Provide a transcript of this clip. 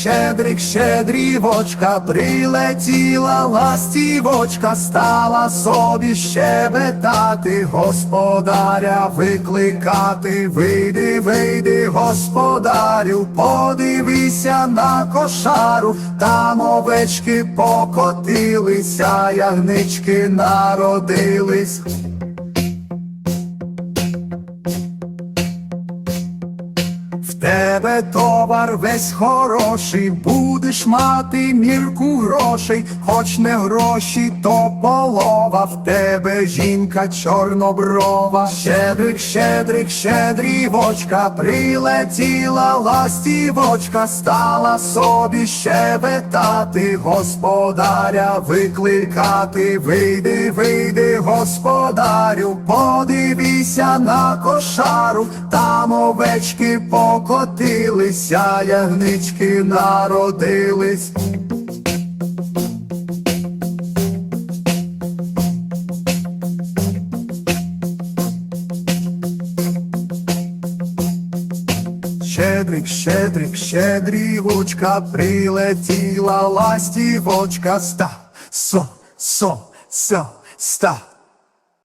щедрик, щедрівочка, прилетіла ластівочка, стала собі щебетати, господаря викликати, вийди, вийди, господарю, подивися на кошару, там овечки покотилися, ягнички народились. Тебе товар весь хороший, будеш мати мірку грошей, хоч не гроші, то полова, в тебе жінка чорноброва, щедрик, щедрик, щедрівочка, прилетіла ластівочка, стала собі щебетати, господаря викликати, вийди, вийди, господарю, подивися на кошару, там овечки покотилися, ягнички народились. Щедрик, щедрик, щедрівочка, прилетіла ластівочка, ста, со, со, со, ста,